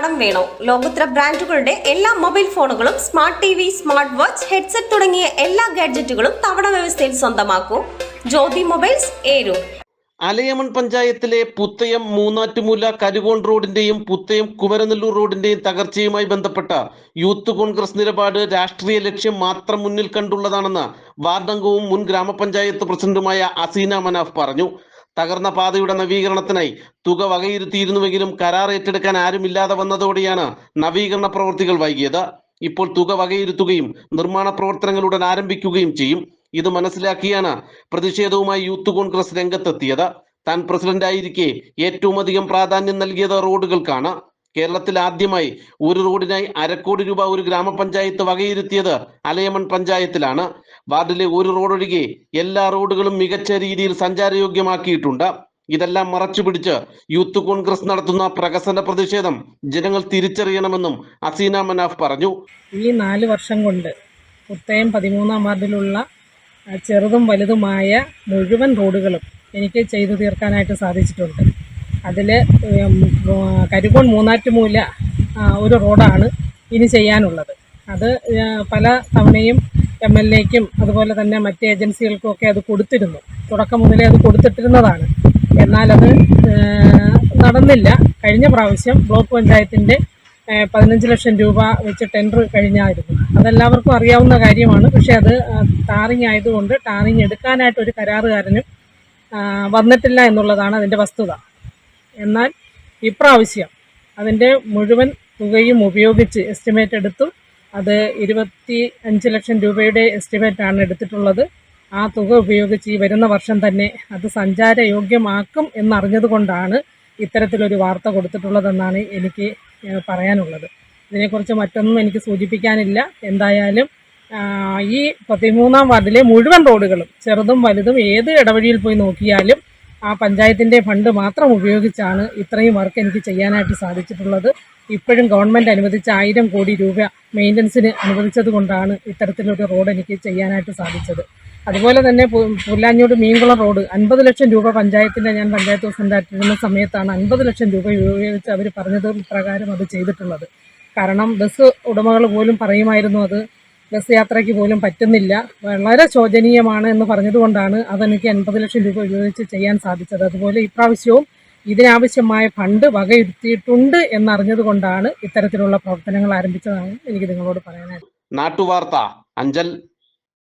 കടം വേണോ? ലോകോത്തര ബ്രാൻഡുകളുടെ എല്ലാ മൊബൈൽ ഫോണുകളും smart T V smart watch headset തുടങ്ങിയ എല്ലാ ഗാഡ്ജറ്റുകളും തവണ വ്യവസ്ഥയിൽ സ്വന്തമാക്കൂ. ജ്യോതി മൊബൈൽസ് ഏരു അലയമൺ പഞ്ചായത്തിലെ പുത്തയം മൂന്നാറ്റുമൂല കരുകോൺ റോഡിന്റെയും പുത്തയം കുമരനെല്ലൂർ റോഡിന്റെയും തകർച്ചയുമായി ബന്ധപ്പെട്ട യൂത്ത് കോൺഗ്രസ് നിലപാട് രാഷ്ട്രീയ ലക്ഷ്യം മാത്രം മുന്നിൽ കണ്ടുള്ളതാണെന്ന് വാർഡംഗവും മുൻ ഗ്രാമപഞ്ചായത്ത് പ്രസിഡന്റുമായ അസീന മനാഫ് പറഞ്ഞു. തകർന്ന പാതയുടെ നവീകരണത്തിനായി തുക വകയിരുത്തിയിരുന്നുവെങ്കിലും കരാർ ഏറ്റെടുക്കാൻ ആരുമില്ലാതെ വന്നതോടെയാണ് നവീകരണ പ്രവൃത്തികൾ വൈകിയത്. ഇപ്പോൾ തുക വകയിരുത്തുകയും നിർമ്മാണ പ്രവർത്തനങ്ങൾ ഉടൻ ആരംഭിക്കുകയും ചെയ്യും. ഇത് മനസ്സിലാക്കിയാണ് പ്രതിഷേധവുമായി യൂത്ത് കോൺഗ്രസ് രംഗത്തെത്തിയത്. താൻ പ്രസിഡന്റായിരിക്കെ ഏറ്റവും അധികം പ്രാധാന്യം നൽകിയത് റോഡുകൾക്കാണ്. കേരളത്തിൽ ആദ്യമായി ഒരു റോഡിനായി അരക്കോടി രൂപ ഒരു ഗ്രാമപഞ്ചായത്ത് വകയിരുത്തിയത് അലയമൺ പഞ്ചായത്തിലാണ്. വാർഡിലെ ഒരു റോഡൊഴികെ എല്ലാ റോഡുകളും മികച്ച രീതിയിൽ സഞ്ചാരയോഗ്യമാക്കിയിട്ടുണ്ട്. ഇതെല്ലാം മറച്ചുപിടിച്ച് യൂത്ത് കോൺഗ്രസ് നടത്തുന്ന പ്രകസന പ്രതിഷേധം ജനങ്ങൾ തിരിച്ചറിയണമെന്നും അസീന മനാഫ് പറഞ്ഞു. ഈ നാല് വർഷം കൊണ്ട് പുത്തയം പതിമൂന്നാം വാർഡിലുള്ള ചെറുതും വലുതുമായ മുഴുവൻ റോഡുകളും എനിക്ക് ചെയ്തു തീർക്കാനായിട്ട് സാധിച്ചിട്ടുണ്ട്. അതിൽ കരിക്കോൺ മൂന്നാറ്റുമൂല ഒരു റോഡാണ് ഇനി ചെയ്യാനുള്ളത്. അത് പല തവണയും എം എൽ എക്കും അതുപോലെ തന്നെ മറ്റ് ഏജൻസികൾക്കും ഒക്കെ അത് കൊടുത്തിരുന്നു. തുടക്കം മുതലേ അത് കൊടുത്തിട്ടിരുന്നതാണ്. എന്നാലത് നടന്നില്ല. കഴിഞ്ഞ പ്രാവശ്യം ബ്ലോക്ക് പഞ്ചായത്തിന്റെ പതിനഞ്ച് ലക്ഷം രൂപ വെച്ച് ടെൻഡർ കഴിഞ്ഞായിരുന്നു. അതെല്ലാവർക്കും അറിയാവുന്ന കാര്യമാണ്. പക്ഷേ അത് ടാറിങ് ആയതുകൊണ്ട് ടാറിങ് എടുക്കാനായിട്ട് ഒരു കരാറുകാരനും വന്നിട്ടില്ല എന്നുള്ളതാണ് അതിന്റെ വസ്തുത. എന്നാൽ ഇപ്രാവശ്യം അതിന്റെ മുഴുവൻ തുകയും ഉപയോഗിച്ച് എസ്റ്റിമേറ്റ് എടുത്തു അത് ഇരുപത്തി അഞ്ച് ലക്ഷം രൂപയുടെ എസ്റ്റിമേറ്റ് ആണ് എടുത്തിട്ടുള്ളത്. ആ തുക ഉപയോഗിച്ച് ഈ വരുന്ന വർഷം തന്നെ അത് സഞ്ചാരയോഗ്യമാക്കും എന്നറിഞ്ഞതുകൊണ്ടാണ് ഇത്തരത്തിലൊരു വാർത്ത കൊടുത്തിട്ടുള്ളതെന്നാണ് എനിക്ക് പറയാനുള്ളത്. ഇതിനെക്കുറിച്ച് മറ്റൊന്നും എനിക്ക് സൂചിപ്പിക്കാനില്ല. എന്തായാലും ഈ പതിമൂന്നാം വാർഡിലെ മുഴുവൻ റോഡുകളും ചെറുതും വലുതും ഏത് ഇടവഴിയിൽ പോയി നോക്കിയാലും ആ പഞ്ചായത്തിന്റെ ഫണ്ട് മാത്രം ഉപയോഗിച്ചാണ് ഇത്രയും വർക്ക് എനിക്ക് ചെയ്യാനായിട്ട് സാധിച്ചിട്ടുള്ളത്. ഇപ്പോഴും ഗവൺമെന്റ് അനുവദിച്ച ആയിരം കോടി രൂപ മെയിന്റനൻസിന് അനുവദിച്ചത് കൊണ്ടാണ് ഇത്തരത്തിലൊരു റോഡ് എനിക്ക് ചെയ്യാനായിട്ട് സാധിച്ചത്. അതുപോലെ തന്നെ പുല്ലാഞ്ഞോട് മീൻകുളം റോഡ് അൻപത് ലക്ഷം രൂപ പഞ്ചായത്തിന്റെ ഞാൻ പഞ്ചായത്ത് പ്രസിഡന്റായിട്ടിരുന്ന സമയത്താണ് അൻപത് ലക്ഷം രൂപ ഉപയോഗിച്ച് അവർ പറഞ്ഞത് പ്രകാരം അത് ചെയ്തിട്ടുള്ളത്. കാരണം ബസ് ഉടമകൾ പോലും പറയുമായിരുന്നു അത് ബസ് യാത്രയ്ക്ക് പോലും പറ്റുന്നില്ല. വളരെ ശോചനീയമാണ് എന്ന് പറഞ്ഞതുകൊണ്ടാണ് അതെനിക്ക് എൺപത് ലക്ഷം രൂപ ഉപയോഗിച്ച് ചെയ്യാൻ സാധിച്ചത്. അതുപോലെ ഇപ്രാവശ്യവും ഇതിനാവശ്യമായ ഫണ്ട് വകയിരുത്തിയിട്ടുണ്ട് എന്നറിഞ്ഞതുകൊണ്ടാണ് ഇത്തരത്തിലുള്ള പ്രവർത്തനങ്ങൾ ആരംഭിച്ചതാണ് എനിക്ക് നിങ്ങളോട് പറയാനായിട്ട്. നാട്ടുവാർത്ത അഞ്ചൽ